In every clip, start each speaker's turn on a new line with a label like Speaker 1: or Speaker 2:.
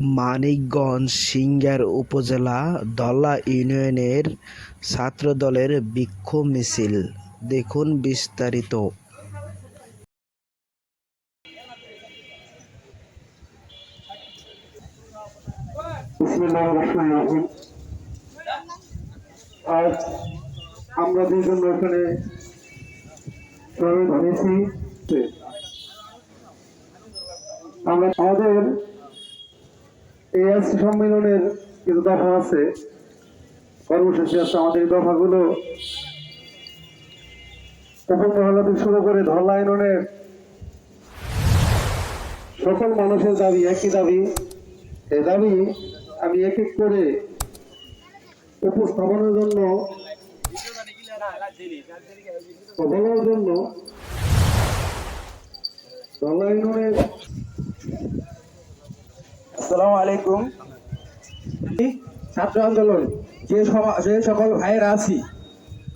Speaker 1: মানিকগঞ্জ সিংড়া উপজেলা ধলা ইউনিয়নের ছাত্রদলের বিক্ষোভ মিছিল দেখুন বিস্তারিত।
Speaker 2: আজ আমরা যে আমরা আমাদের এই সম্মেলনের কিছু দফা আছে। কর্মসূচি আছে। আমাদের দফাগুলো উপমহল্লা থেকে শুরু করে ধরলা ইউনিয়নের সকল মানুষের দাবি, একই দাবি। এই দাবি আমি এক এক করে উপস্থাপনের জন্য বলার জন্য ধরলা ইউনিয়নের
Speaker 3: আসসালামু আলাইকুম। ছাত্র আন্দোলন, যে যে সকল ভাইয়েরা আছি,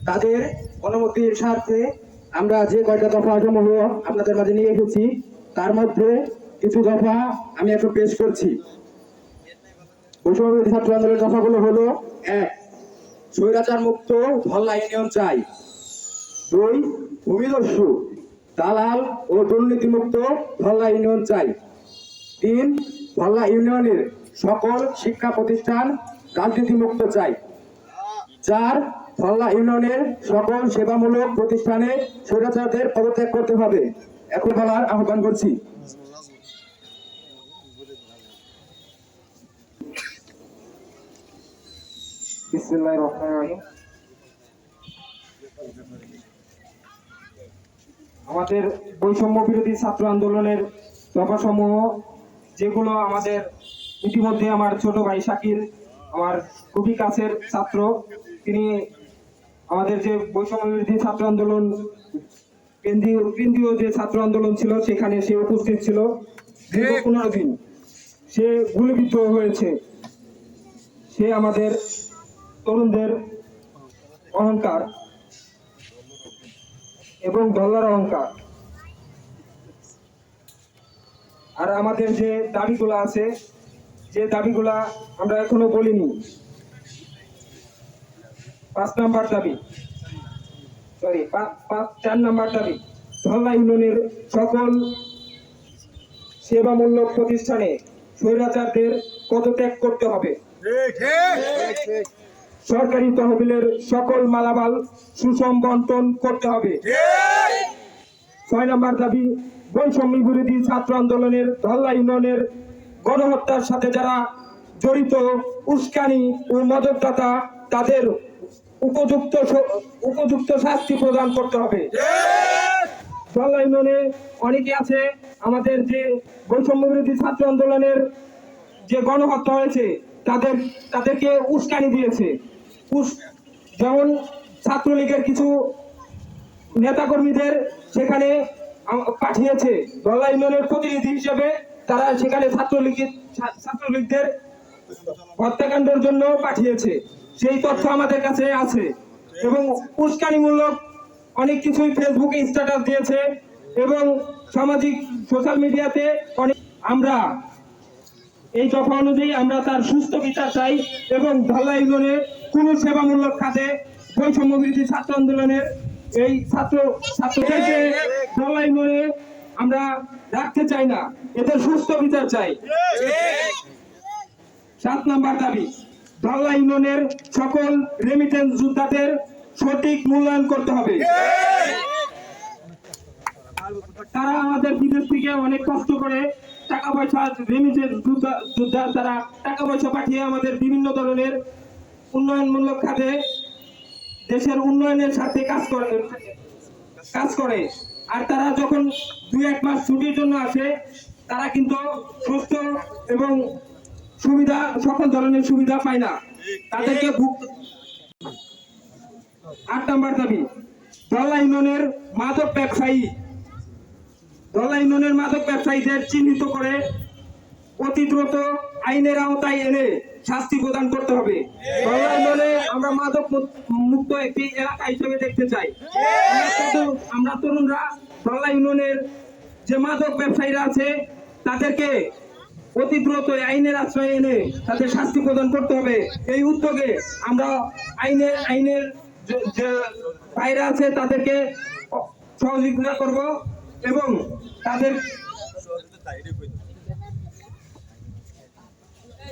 Speaker 3: তাদের অনুমতির স্বার্থে আমরা যে কয়টা দফা সমূহ আপনাদের মাঝে নিয়ে এসেছি, তার মধ্যে কিছু দফা আমি এখন পেশ করছি। বৈষম্যবিরোধী ছাত্র আন্দোলনের দফাগুলো হলো, এক, স্বৈরাচার মুক্ত ধল্লা ইউনিয়ন চাই। দুই, ভূমিদস্যু, দালাল ও দুর্নীতিমুক্ত ধল্লা ইউনিয়ন চাই। তিন ধল্লা ইউনিয়নের সকল শিক্ষা প্রতিষ্ঠান রাজনীতিমুক্ত চাই। চার ধল্লা ইউনিয়নের সকল সেবামূলক প্রতিষ্ঠানে স্বৈরাচারদের পদত্যাগ করতে হবে, এখন বলার আহ্বান করছি। আমাদের বৈষম্য বিরোধী ছাত্র আন্দোলনের দফাসমূহ যেগুলো আমাদের ইতিমধ্যে আমার ছোট ভাই শাকিল আমার খুবই কাছের ছাত্র। তিনি আমাদের যে বৈষম্য বিরোধী ছাত্র আন্দোলন কেন্দ্রীয় কেন্দ্রীয় যে ছাত্র আন্দোলন ছিল সেখানে সে উপস্থিত ছিল। দীর্ঘ পনেরো দিন সে গুলিবিদ্ধ হয়েছে। সে আমাদের তরুণদের অহংকার এবং ডলার অহংকার। আর আমাদের যে দাবিগুলো আছে, যে দাবিগুলা আমরা এখনও বলিনি। পাঁচ নাম্বার দাবি সরি পাঁচ চার নাম্বার দাবি ধল্লা ইউনিয়নের সকল সেবামূলক প্রতিষ্ঠানে স্বৈরাচারদের পদত্যাগ করতে হবে। সরকারি তহবিলের সকল মালামাল সুষম বন্টন করতে হবে। ছয় নাম্বার দাবি বৈষম্য বিরোধী ছাত্র আন্দোলনের ধল্লা ইউনিয়নের গণহত্যার সাথে যারা জড়িত, উস্কানি ও মদতদাতা, তাদের উপযুক্ত উপযুক্ত শাস্তি প্রদান করতে হবে। ধল্লা ইউনিয়নে অনেকে আছে, আমাদের যে বৈষম্য বিরোধী ছাত্র আন্দোলনের যে গণহত্যা হয়েছে, তাদের, তাদেরকে উস্কানি দিয়েছে। যেমন ছাত্রলীগের কিছু নেতাকর্মীদের সেখানে পাঠিয়েছে দলা ইউনিয়নের প্রতিনিধি হিসেবে। তারা সেখানে ছাত্রলীগের ছাত্রলীগদের হত্যাকাণ্ডের জন্য পাঠিয়েছে। সেই তথ্য আমাদের কাছে আছে। এবং উস্কানিমূলক অনেক কিছুই ফেসবুকে স্ট্যাটাস দিয়েছে। এবং সামাজিক সোশ্যাল মিডিয়াতে অনেক আমরা এই দফা অনুযায়ী আমরা তার সুস্থ বিচার চাই এবং ধল্লা ইউনিয়নে কোনো সেবামূলক খাতে বৈষম্য বিরোধী ছাত্র আন্দোলনের এই ছাত্র ছাত্রদেরকে ধল্লা ইউনিয়নে আমরা রাখতে চাই না। এদের সুস্থ বিচার চাই। সাত নাম্বার দাবি ধল্লা ইউনিয়নের সকল রেমিটেন্স যোদ্ধাদের সঠিক মূল্যায়ন করতে হবে। তারা আমাদের বিদেশ থেকে অনেক কষ্ট করে টাকা পয়সা রেমিটেন্স যোদ্ধা তারা টাকা পয়সা পাঠিয়ে আমাদের বিভিন্ন ধরনের উন্নয়নমূলক খাতে দেশের উন্নয়নের সাথে কাজ করে। কাজ করে। আর তারা যখন দুই এক মাস ছুটির জন্য আসে, তারা কিন্তু সুস্থ এবং সুবিধা, সকল ধরনের সুবিধা পায় না। তাদেরকে আট নম্বর দাবি, দলা ইউনিয়নের মাদক ব্যবসায়ী। দলা ইউনিয়নের মাদক ব্যবসায়ীদের চিহ্নিত করে অতি দ্রুত আইনের আওতায় এনে শাস্তি প্রদান করতে হবে। আমরা মাদক মুক্ত একটি এলাকা হিসেবে দেখতে চাই। আমরা তরুণরা দলা ইউনিয়নের যে মাদক ব্যবসায়ীরা আছে, তাদেরকে অতি দ্রুত আইনের আশ্রয় এনে তাদের শাস্তি প্রদান করতে হবে। এই উদ্যোগে আমরা আইনের আইনের যে বাইরে আছে, তাদেরকে সহযোগিতা করব এবং তাদের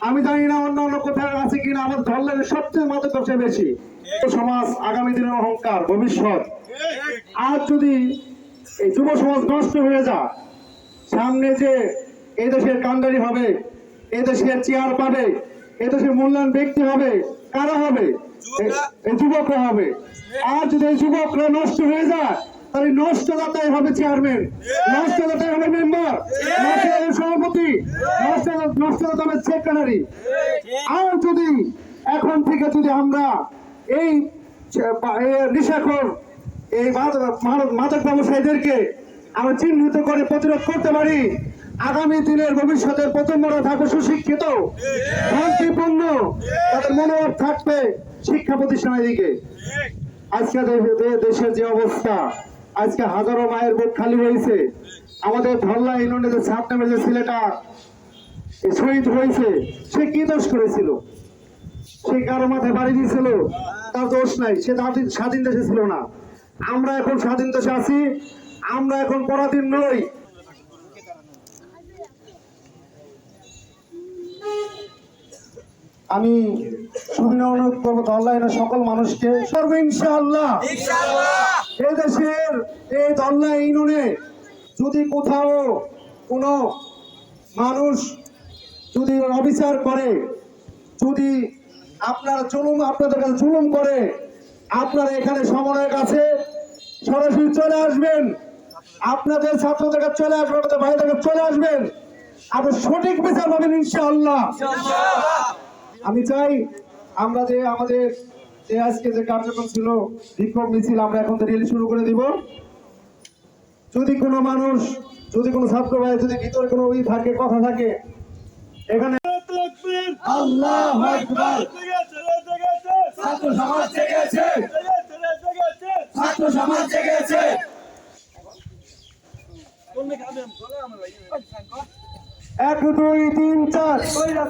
Speaker 2: আমি জানি না অন্য অন্য কোথায় আছে কিনা আমার ধরলেন সবচেয়ে মাদক ব্যবসা বেশি সমাজ আগামী দিনের অহংকার, ভবিষ্যৎ। আর যদি এই যুব সমাজ নষ্ট হয়ে যায়, সামনে যে এই দেশের কান্ডারি হবে এই দেশের চেয়ার পাবে এই দেশের মূল্যায়ন ব্যক্তি হবে, কারা হবে? যুবকরা হবে। আর যদি এই যুবকরা নষ্ট হয়ে যায় তাহলে নষ্ট দাতাই হবে চেয়ারম্যান নষ্ট দাতাই হবে মেম্বার সভাপতি নষ্ট নষ্ট দাতা হবে সেক্রেটারি আর যদি এখন থেকে যদি আমরা এই নিশাখর এই মাদক- ব্যবসায়ীদেরকে আমরা চিহ্নিত করে প্রতিরোধ করতে পারি আগামী দিনের ভবিষ্যতের প্রজন্মরা থাকবে সুশিক্ষিত শান্তিপূর্ণ তাদের মনোভাব থাকবে শিক্ষা প্রতিষ্ঠানের দিকে। আজকে দেশের যে অবস্থা আজকে হাজারো মায়ের বুক খালি হয়েছে আমাদের ধল্লা ইউনিয়নে যে সাত নামের যে ছেলেটা শহীদ হয়েছে, সে কি দোষ করেছিল? সে কারও মাথায় বাড়ি দিয়েছিল? তার দোষ নাই, সে স্বাধীন দেশে ছিল না। আমরা এখন স্বাধীন দেশে আছি, আমরা এখন পরাধীন নই। আমি সুবিনা অনুরোধ করব ধল্লাইনের সকল মানুষকে, সর্ব ইনশাআল্লাহ। এই দেশের এই ধল্লা ইউনিয়নে যদি কোথাও কোনো মানুষ যদি অবিচার করে যদি আপনার জুলুম আপনাদের কাছে জুলুম করে আপনারা এখানে সমন্বয়ের কাছে সরাসরি চলে আসবেন। আপনাদের ছাত্রদের কাছে চলে আসবেন আপনাদের ভাইদের কাছে চলে আসবেন। আপনি সঠিক বিচার পাবেন ইনশাআল্লাহ। আমি চাই আমরা যে আমাদের যে আজকে যে কার্যক্রম ছিল বিক্ষোভ মিছিল আমরা এখন থেকে শুরু করে দিব। যদি কোনো মানুষ যদি কোনো ছাত্র ভাই যদি ভিতরে কোনো ই থাকে কথা থাকে এখানে আল্লাহ ছাত্র সমাজ জেগেছে। ছাত্র সমাজ জেগেছে। এক দুই তিন চার।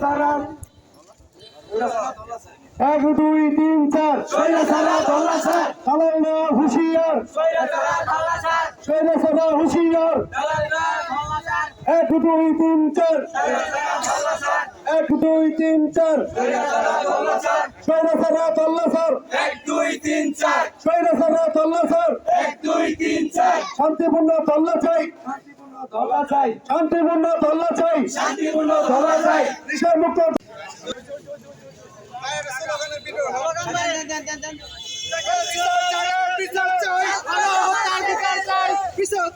Speaker 2: তারা এক দুই তিন চার। চালাইনা হুশিয়ার। সৈরা হুশিয়ার। এক দুই তিন চার। এক দুই তিন চার। সৈরা সারা তল্লা স্যার
Speaker 4: এক দুই তিন চার।
Speaker 2: সৈরা সারা তল্লা স্যার
Speaker 4: এক দুই তিন চার।
Speaker 2: শান্তিপূর্ণ তল্লা চাই। শান্তিপূর্ণ তল্লা চাই।
Speaker 4: শান্তিপূর্ণ ধলা চাই।
Speaker 2: নিশার মুক্ত
Speaker 5: বিচার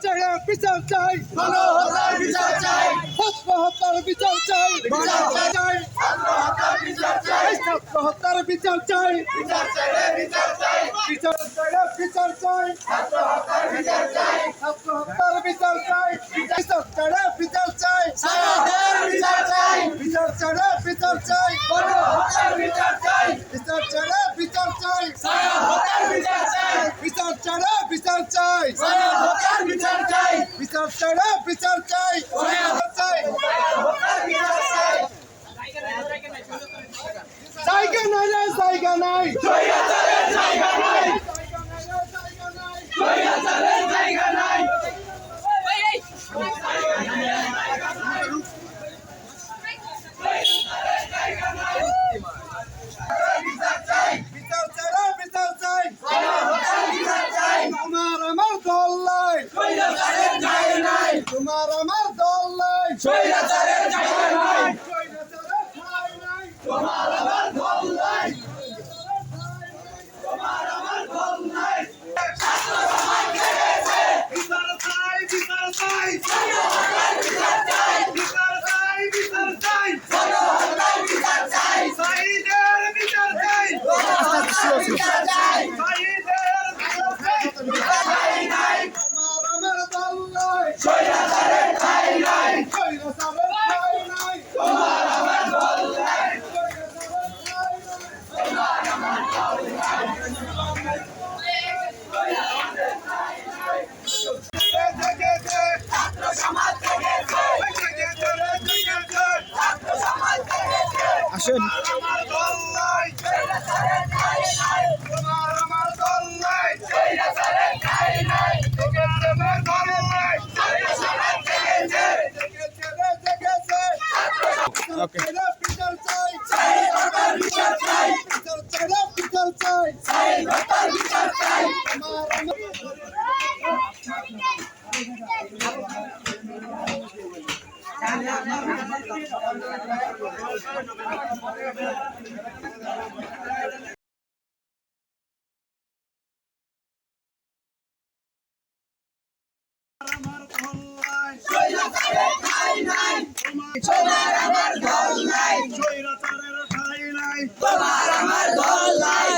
Speaker 5: চাই বিচার চাই
Speaker 4: ভালো হতার বিচার চাই
Speaker 5: ছাত্র হত্যার বিচার চাই
Speaker 4: বিচার চাই। বিচার চাই
Speaker 5: ছাত্র হত্যার বিচার চাই
Speaker 4: বিচার চাই বিচার চাই
Speaker 5: বিচার চাই বিচার চাই
Speaker 4: ছাত্র হত্যার বিচার চাই
Speaker 5: ছাত্র হত্যার বিচার চাই
Speaker 4: তোমার আমার
Speaker 5: দল নাই।
Speaker 4: স্বৈরাচারের জায়গা নাই।
Speaker 2: স্বৈরাচারের
Speaker 6: আমার দল নাই। তোমার
Speaker 2: আসেন। ওকে বিচার চাই বিচার চাই বিচার চাই বিচার চাই তোমার আমার দল নাই। তোমার আমার
Speaker 6: দল নাই।